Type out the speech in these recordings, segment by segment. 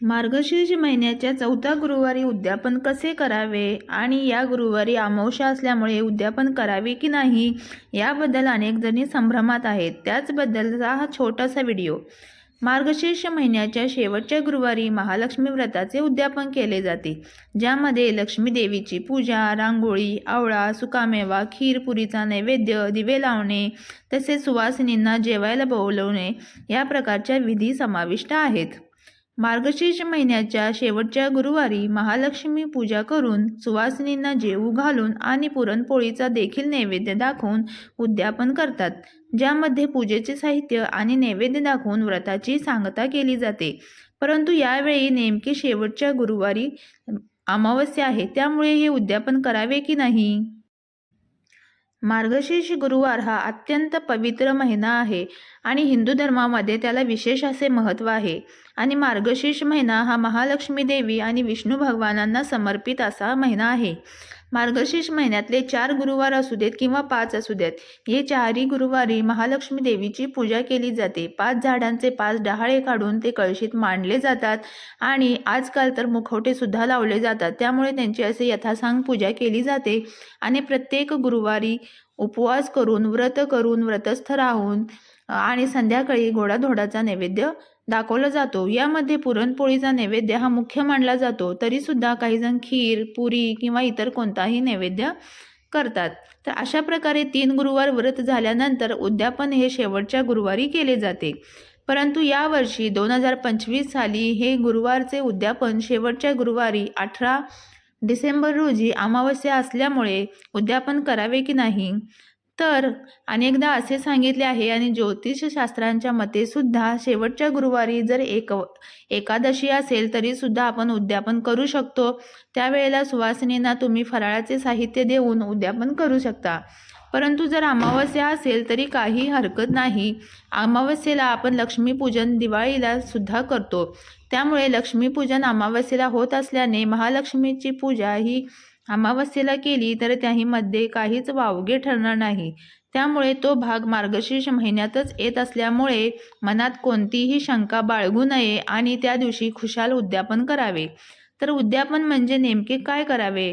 मार्गशीर्ष महिन्याच्या चौथ्या गुरुवारी उद्यापन कसे करावे आणि या गुरुवारी अमावस्या असल्यामुळे उद्यापन करावे की नाही याबद्दल अनेक जणी संभ्रमात आहेत. त्याचबद्दलचा हा छोटासा व्हिडिओ. मार्गशीर्ष महिन्याच्या शेवटच्या गुरुवारी महालक्ष्मी व्रताचे उद्यापन केले जाते ज्यामध्ये लक्ष्मी देवीची पूजा रांगोळी आवळा सुकामेवा खीर पुरीचा नैवेद्य दिवे लावणे तसेच सुवासिनींना जेवायला बोलवणे या प्रकारच्या विधी समाविष्ट आहेत. मार्गशीर्ष महिन्याच्या शेवटच्या गुरुवारी महालक्ष्मी पूजा करून सुवासिनींना जेवू घालून आणि पुरणपोळीचा देखील नैवेद्य दाखवून उद्यापन करतात ज्यामध्ये पूजेचे साहित्य आणि नैवेद्य दाखवून व्रताची सांगता केली जाते. परंतु यावेळी नेमके शेवटच्या गुरुवारी अमावस्या आहे त्यामुळे हे उद्यापन करावे की नाही? मार्गशीर्ष गुरुवार हा अत्यंत पवित्र महिना आहे आणि हिंदू धर्मामध्ये त्याला विशेष असे महत्त्व आहे. आणि मार्गशीर्ष महिना हा महालक्ष्मी देवी आणि विष्णू भगवानांना समर्पित असा महिना आहे. मार्गशीर्ष महिन्यातले चार गुरुवार असू देत किंवा पाच असू देत हे चारही गुरुवारी महालक्ष्मी देवीची पूजा केली जाते. पाच झाडांचे पाच डहाळे काढून ते कळशीत मांडले जातात आणि आजकाल तर मुखवटेसुद्धा लावले जातात. त्यामुळे त्यांची असे यथासांग पूजा केली जाते आणि प्रत्येक गुरुवारी उपवास करून व्रत करून व्रतस्थ राहून आणि संध्याकाळी घोडाधोडाचा नैवेद्य दाखवला जातो. यामध्ये पुरणपोळीचा नैवेद्य हा मुख्य मानला जातो. तरीसुद्धा काहीजण खीर पुरी किंवा इतर कोणताही नैवेद्य करतात. तर अशा प्रकारे तीन गुरुवार व्रत झाल्यानंतर उद्यापन हे शेवटच्या गुरुवारी केले जाते. परंतु यावर्षी दोन हजार पंचवीस साली हे गुरुवारचे उद्यापन शेवटच्या गुरुवारी अठरा डिसेंबर रोजी अमावस्या असल्यामुळे उद्यापन करावे की नाही? तर अनेकदा असे सांगितले आहे आणि ज्योतिषशास्त्रांच्या मते सुद्धा शेवटच्या गुरुवारी जर एक एकादशी असेल तरीसुद्धा आपण उद्यापन करू शकतो. त्यावेळेला सुवासिनींना तुम्ही फराळाचे साहित्य देऊन उद्यापन करू शकता. परंतु जर अमावस्या असेल तरी काही हरकत नाही. अमावस्येला आपण लक्ष्मीपूजन दिवाळीला सुद्धा करतो. त्यामुळे लक्ष्मीपूजन अमावस्येला होत असल्याने महालक्ष्मीची पूजा ही अमावस्येला केली तर त्याहीमध्ये काहीच वावगे ठरणार नाही. त्यामुळे तो भाग मार्गशीर्ष महिन्यातच येत असल्यामुळे मनात कोणतीही शंका बाळगू नये आणि त्या दिवशी खुशाल उद्यापन करावे. तर उद्यापन म्हणजे नेमके काय करावे?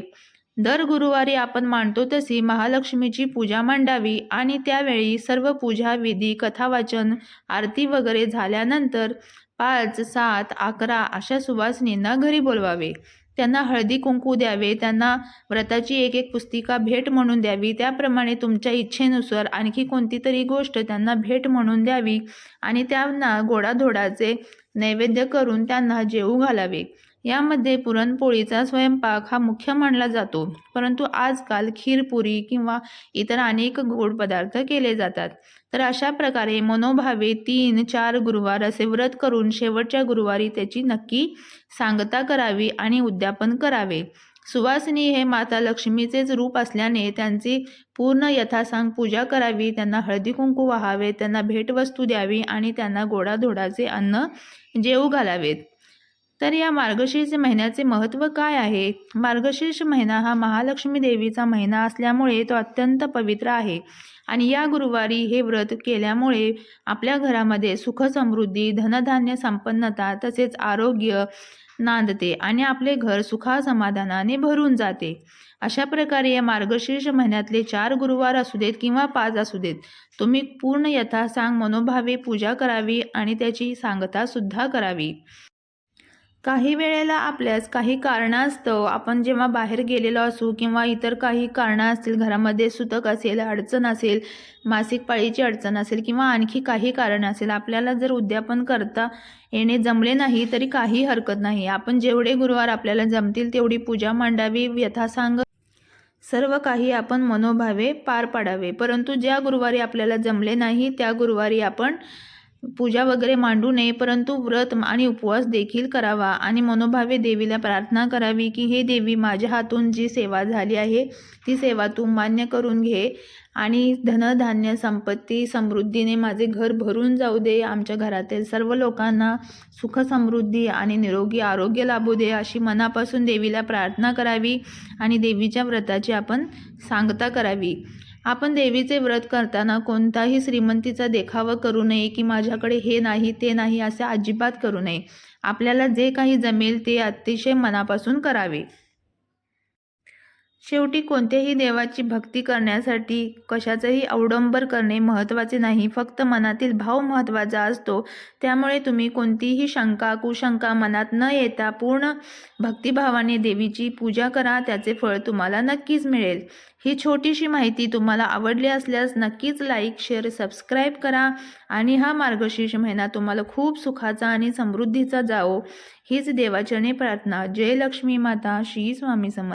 दर गुरुवारी आपण मांडतो तशी महालक्ष्मीची पूजा मांडावी आणि त्यावेळी सर्व पूजा विधी कथावाचन आरती वगैरे झाल्यानंतर पाच सात अकरा अशा सुवासनींना घरी बोलवावे. त्यांना हळदी कुंकू द्यावे त्यांना व्रताची एक एक पुस्तिका भेट म्हणून द्यावी. त्याप्रमाणे तुमच्या इच्छेनुसार आणखी कोणती तरी गोष्ट त्यांना भेट म्हणून द्यावी आणि त्यांना गोडाधोडाचे नैवेद्य करून त्यांना जेवू घालावे. यामध्ये पुरणपोळीचा स्वयंपाक हा मुख्य मानला जातो. परंतु आजकाल खीरपुरी किंवा इतर अनेक गोड पदार्थ केले जातात. तर अशा प्रकारे मनोभावे तीन चार गुरुवार असे व्रत करून शेवटच्या गुरुवारी त्याची नक्की सांगता करावी आणि उद्यापन करावे. सुवासिनी हे माता लक्ष्मीचेच रूप असल्याने त्यांची पूर्ण यथासांग पूजा करावी त्यांना हळदी कुंकू वाहावे त्यांना भेटवस्तू द्यावी आणि त्यांना गोडाधोडाचे अन्न जेवू घालावेत. तर या मार्गशीर्ष महिन्याचे महत्त्व काय आहे? मार्गशीर्ष महिना हा महालक्ष्मी देवीचा महिना असल्यामुळे तो अत्यंत पवित्र आहे. आणि या गुरुवारी हे व्रत केल्यामुळे आपल्या घरामध्ये सुख समृद्धी धनधान्य संपन्नता तसेच आरोग्य नांदते आणि आपले घर सुखा समाधानाने भरून जाते. अशा प्रकारे या मार्गशीर्ष महिन्यातले चार गुरुवार असू देत किंवा पाच असू देत तुम्ही पूर्ण यथासांग मनोभावे पूजा करावी आणि त्याची सांगतासुद्धा करावी. काही वेळेला आपल्यास काही कारणास्तव आपण जेव्हा बाहेर गेलेलो असू किंवा इतर काही कारणं असतील घरामध्ये सुतक असेल अडचण असेल मासिक पाळीची अडचण असेल किंवा आणखी काही कारण असेल आपल्याला जर उद्यापन करता येणे जमले नाही तरी काही हरकत नाही. आपण जेवढे गुरुवार आपल्याला जमतील तेवढी पूजा मांडावी व्यथासांग सर्व काही आपण मनोभावे पार पाडावे. परंतु ज्या गुरुवारी आपल्याला जमले नाही त्या गुरुवारी आपण पूजा वगैरे मांडू नये परंतु व्रत आणि उपवास देखील करावा आणि मनोभावे देवीला प्रार्थना करावी की हे देवी माझ्या हातून जी सेवा झाली आहे ती सेवा तू मान्य करून घे आणि धनधान्य संपत्ती समृद्धीने माझे घर भरून जाऊ दे. आमच्या घरातील सर्व लोकांना सुख समृद्धी आणि निरोगी आरोग्य लाभू दे. अशी मनापासून देवीला प्रार्थना करावी आणि देवीच्या व्रताची आपण सांगता करावी. आपण देवीचे व्रत करताना कोणताही श्रीमंतीचा देखावा करू नये की माझ्याकडे हे नाही ते नाही असे अजिबात करू नये. आपल्याला जे काही जमेल ते अतिशय मनापासून करावे. शेवटी कोणत्याही देवाची भक्ती करण्यासाठी कशाचंही अवडंबर करणे महत्त्वाचे नाही. फक्त मनातील भाव महत्त्वाचा असतो. त्यामुळे तुम्ही कोणतीही शंका कुशंका मनात न येता पूर्ण भक्तिभावाने देवीची पूजा करा. त्याचे फळ तुम्हाला नक्कीच मिळेल. ही छोटीशी माहिती तुम्हाला आवडली असल्यास नक्कीच लाईक शेअर सबस्क्राईब करा आणि हा मार्गशीर्ष महिना तुम्हाला खूप सुखाचा आणि समृद्धीचा जावो. हीच देवाचरणी प्रार्थना. जय लक्ष्मी माता. श्री स्वामी समर्थ.